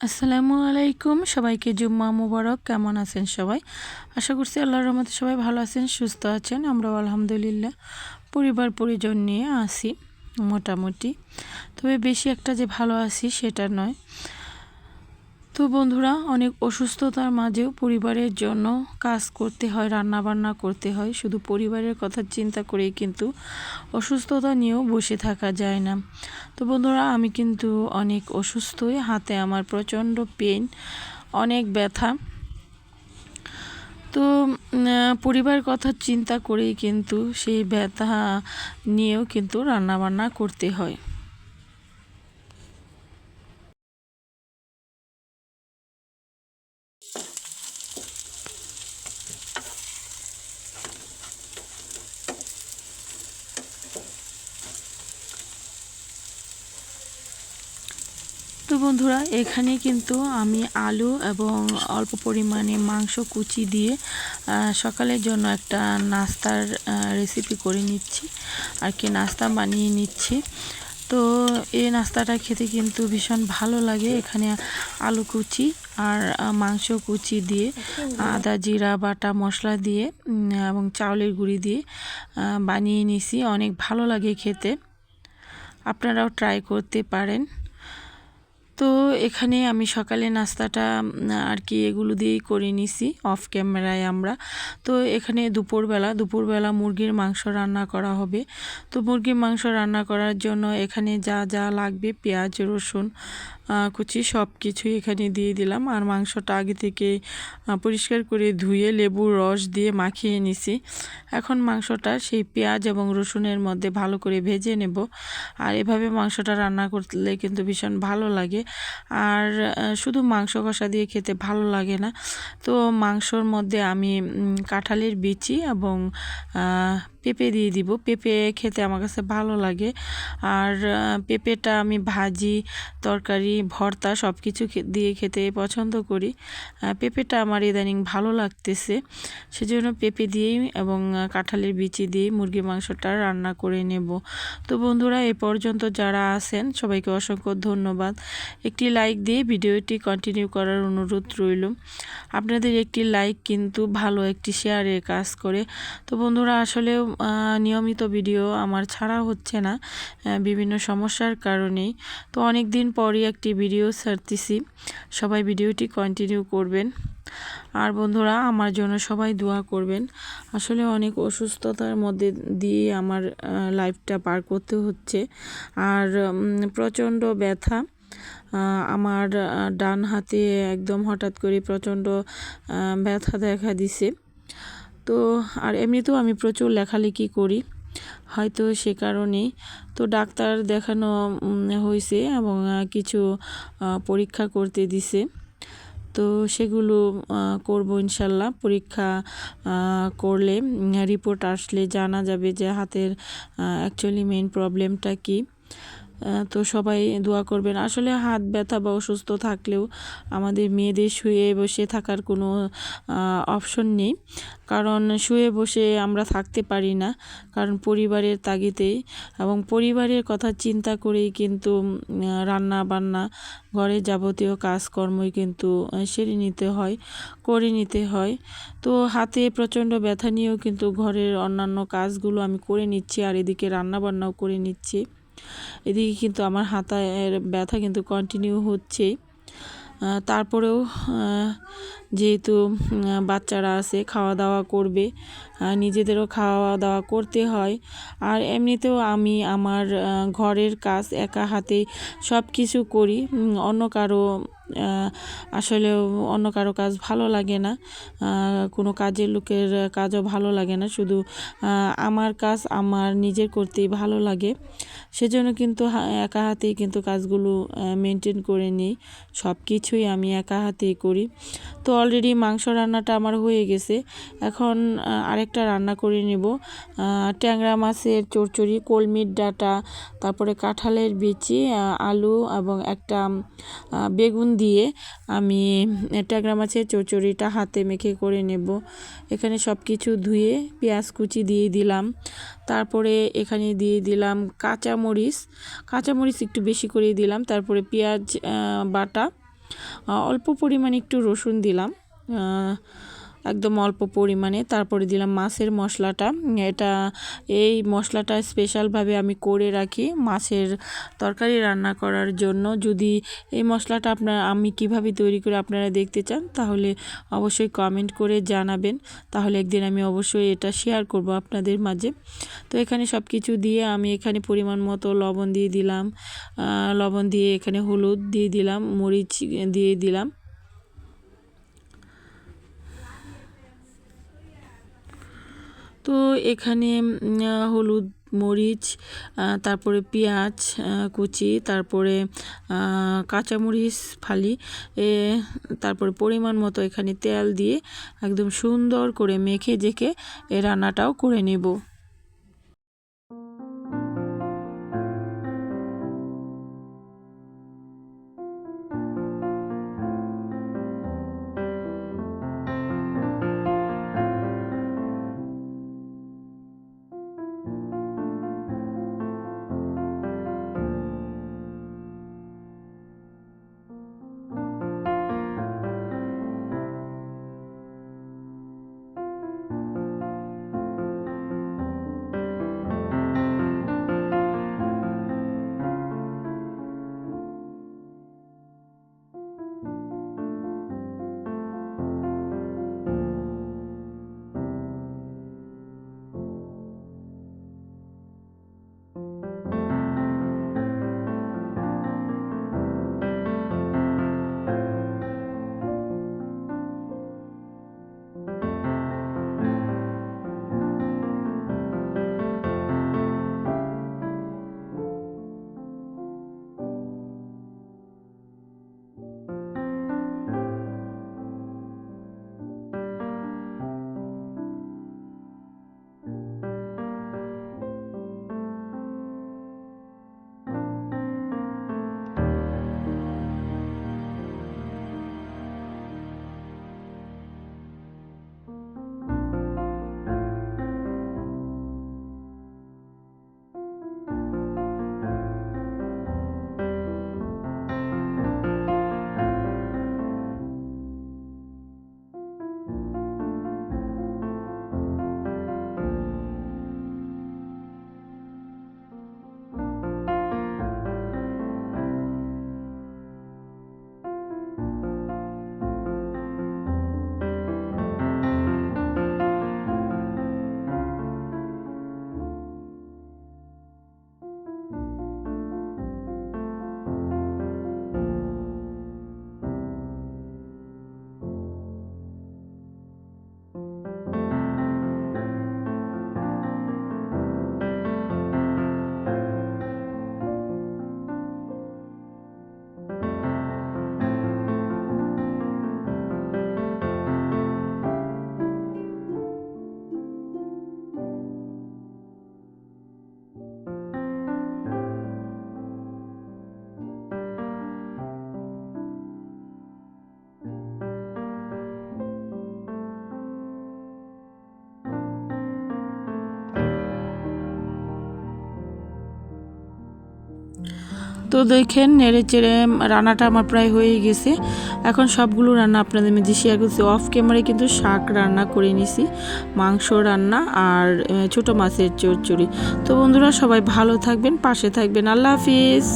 আসসালামু আলাইকুম। সবাইকে জুম্মা মুবারক। কেমন আছেন সবাই? আশা করছি আল্লাহর রহমতে সবাই ভালো আছেন, সুস্থ আছেন। আমরাও আলহামদুলিল্লাহ পরিবার, পরিজন নিয়ে আসি মোটামুটি। তবে বেশি একটা যে ভালো আছি সেটা নয়। তো বন্ধুরা, অনেক অসুস্থতার মাঝেও পরিবারের জন্য কাজ করতে হয় রান্না বান্না করতে হয়। শুধু পরিবারের কথা চিন্তা করেই কিন্তু অসুস্থতা নিয়েও বসে থাকা যায় না। তো বন্ধুরা, আমি কিন্তু অনেক অসুস্থই, হাতে আমার প্রচণ্ড পেন অনেক ব্যথা। তো পরিবার কথা চিন্তা করেই কিন্তু সেই ব্যথা নিয়েও কিন্তু রান্নাবান্না করতে হয়। তো বন্ধুরা, এখানে কিন্তু আমি আলু এবং অল্প পরিমাণে মাংস কুচি দিয়ে সকালের জন্য একটা নাস্তার রেসিপি করে নিচ্ছি, আর কি নাস্তা বানিয়ে নিচ্ছি। তো এই নাস্তাটা খেতে কিন্তু ভীষণ ভালো লাগে এখানে আলু কুচি আর মাংস কুচি দিয়ে, আদা জিরা, বাটা মশলা দিয়ে এবং চাউলের গুঁড়ি দিয়ে বানিয়ে নিছি। অনেক ভালো লাগে খেতে। আপনারাও ট্রাই করতে পারেন। তো এখানে আমি সকালে নাস্তাটা আর কি এগুলো দিয়েই করে নিছি অফ ক্যামেরায় আমরা। তো এখানে দুপুরবেলা দুপুরবেলা মুরগির মাংস রান্না করা হবে। তো মুরগির মাংস রান্না করার জন্য এখানে যা যা লাগবে, পেঁয়াজ, রসুন কুচি সব কিছুই এখানে দিয়ে দিলাম। আর মাংসটা আগে থেকে পরিষ্কার করে ধুয়ে লেবুর রস দিয়ে মাখিয়ে নিছি। এখন মাংসটা সেই পেঁয়াজ এবং রসুনের মধ্যে ভালো করে ভেজে নেব। আর এভাবে মাংসটা রান্না করলে কিন্তু ভীষণ ভালো লাগে। আর শুধু মাংস কষা দিয়ে খেতে ভালো লাগে না। তো মাংসর মধ্যে আমি কাঁঠালের বিচি এবং পেঁপে দিয়ে দিব। পেঁপে খেতে আমার কাছে ভালো লাগে। আর পেঁপেটা আমি ভাজি, তরকারি, ভর্তা সব কিছু দিয়ে খেতে পছন্দ করি। পেঁপেটা আমার ইদানিং ভালো লাগতেছে। সেজন্য পেঁপে দিয়েই এবং কাঁঠালের বিচি দিয়েই মুরগির মাংসটা রান্না করে নেব। তো বন্ধুরা, এ পর্যন্ত যারা আছেন, সবাইকে অসংখ্য ধন্যবাদ। একটি লাইক দিয়ে ভিডিওটি কন্টিনিউ করার অনুরোধ রইল। আপনাদের একটি লাইক কিন্তু ভালো একটি শেয়ারের কাজ করে। তো বন্ধুরা, আসলেও নিয়মিত ভিডিও আমার ছাড়া হচ্ছে না বিভিন্ন সমস্যার কারণেই। তো অনেক দিন পরই একটি ভিডিও ছাড়তেছি। সবাই ভিডিওটি কন্টিনিউ করবেন। আর বন্ধুরা, আমার জন্য সবাই দোয়া করবেন। আসলে অনেক অসুস্থতার মধ্যে দিয়ে আমার লাইফটা পার করতে হচ্ছে। আর প্রচণ্ড ব্যথা আমার ডান হাতে একদম হঠাৎ করে প্রচণ্ড ব্যথা দেখা দিছে। তো আর এমনিতেও আমি প্রচুর লেখালেখি করি, হয়তো সে কারণেই। তো ডাক্তার দেখানো হয়েছে এবং কিছু পরীক্ষা করতে দিছে। তো সেগুলো করব ইনশাল্লাহ। পরীক্ষা করলে রিপোর্ট আসলে জানা যাবে যে হাতের অ্যাকচুয়ালি মেইন প্রবলেমটা কী। তো সবাই দোয়া করবেন। আসলে হাত ব্যথা বা অসুস্থ থাকলেও আমাদের মেয়েদের শুয়ে বসে থাকার কোনো অপশন নেই। কারণ শুয়ে বসে আমরা থাকতে পারি না, কারণ পরিবারের তাগিদেই এবং পরিবারের কথা চিন্তা করেই কিন্তু রান্না বান্না, ঘরে যাবতীয় কাজকর্মই কিন্তু সেরে নিতে হয়, করে নিতে হয়। তো হাতে প্রচণ্ড ব্যথা নিয়েও কিন্তু ঘরের অন্যান্য কাজগুলো আমি করে নিচ্ছি আর এদিকে রান্না বান্নাও করে নিচ্ছি। এদিকে কিন্তু আমার হাতায় ব্যথা কিন্তু কন্টিনিউ হচ্ছেই। তারপরেও যেহেতু বাচ্চারা আছে খাওয়া দাওয়া করবে নিজেদেরও খাওয়া দাওয়া করতে হয়। আর এমনিতেও আমি আমার ঘরের কাজ একা হাতে সব কিছু করি অন্য কারও আসলে অন্য কারও কাজ ভালো লাগে না। কোনো কাজের লোকের কাজও ভালো লাগে না। শুধু আমার কাজ আমার নিজের করতেই ভালো লাগে। সেজন্য কিন্তু একা হাতেই কিন্তু কাজগুলো মেনটেন করে নিই। সব কিছুই আমি একা হাতেই করি। তো অলরেডি মাংস রান্নাটা আমার হয়ে গেছে। এখন আরেকটা রান্না করে নেব। ট্যাংরা মাছের চড়চড়ি, কলমির ডাটা, তারপরে কাঁঠালের বিচি আলু এবং একটা বেগুন দিয়ে আমি ট্যাংরা মাছের চড়চড়িটা হাতে মেখে করে নেব। এখানে সব কিছু ধুয়ে পেঁয়াজ কুচি দিয়ে দিলাম। তারপরে এখানে দিয়ে দিলাম কাঁচামরিচ। কাঁচামরিচ একটু বেশি করে দিলাম। তারপরে পেঁয়াজ বাটা অল্প পরিমাণে একটু রসুন দিলাম। একদম অল্প পরিমাণে। তারপরে দিলাম মাছের মশলাটা। এটা এই মশলাটা স্পেশালভাবে আমি করে রাখি মাছের তরকারি রান্না করার জন্য। যদি এই মশলাটা আপনার আমি কীভাবে তৈরি করে আপনারা দেখতে চান, তাহলে অবশ্যই কমেন্ট করে জানাবেন। তাহলে একদিন আমি অবশ্যই এটা শেয়ার করব আপনাদের মাঝে। তো এখানে সব কিছু দিয়ে আমি এখানে পরিমাণ মতো লবণ দিয়ে দিলাম। লবণ দিয়ে এখানে হলুদ দিয়ে দিলাম, মরিচ দিয়ে দিলাম। তো এখানে হলুদ মরিচ তারপরে পেঁয়াজ কুচি, তারপরে কাঁচামরিচ ফালি, এ, তারপরে পরিমাণ মতো এখানে তেল দিয়ে একদম সুন্দর করে মেখে জেখে এ রান্নাটাও করে নেব। you. তো দেখেন, নেড়ে চেড়ে রান্নাটা আমার প্রায় হয়ে গেছে। এখন সবগুলো রান্না আপনাদের মধ্যে শেয়ার করছি। অফ ক্যামেরায় কিন্তু শাক রান্না করে নিছি, মাংস রান্না আর ছোট মাছের চচ্চড়ি। তো বন্ধুরা সবাই ভালো থাকবেন, পাশে থাকবেন। আল্লাহ হাফিজ।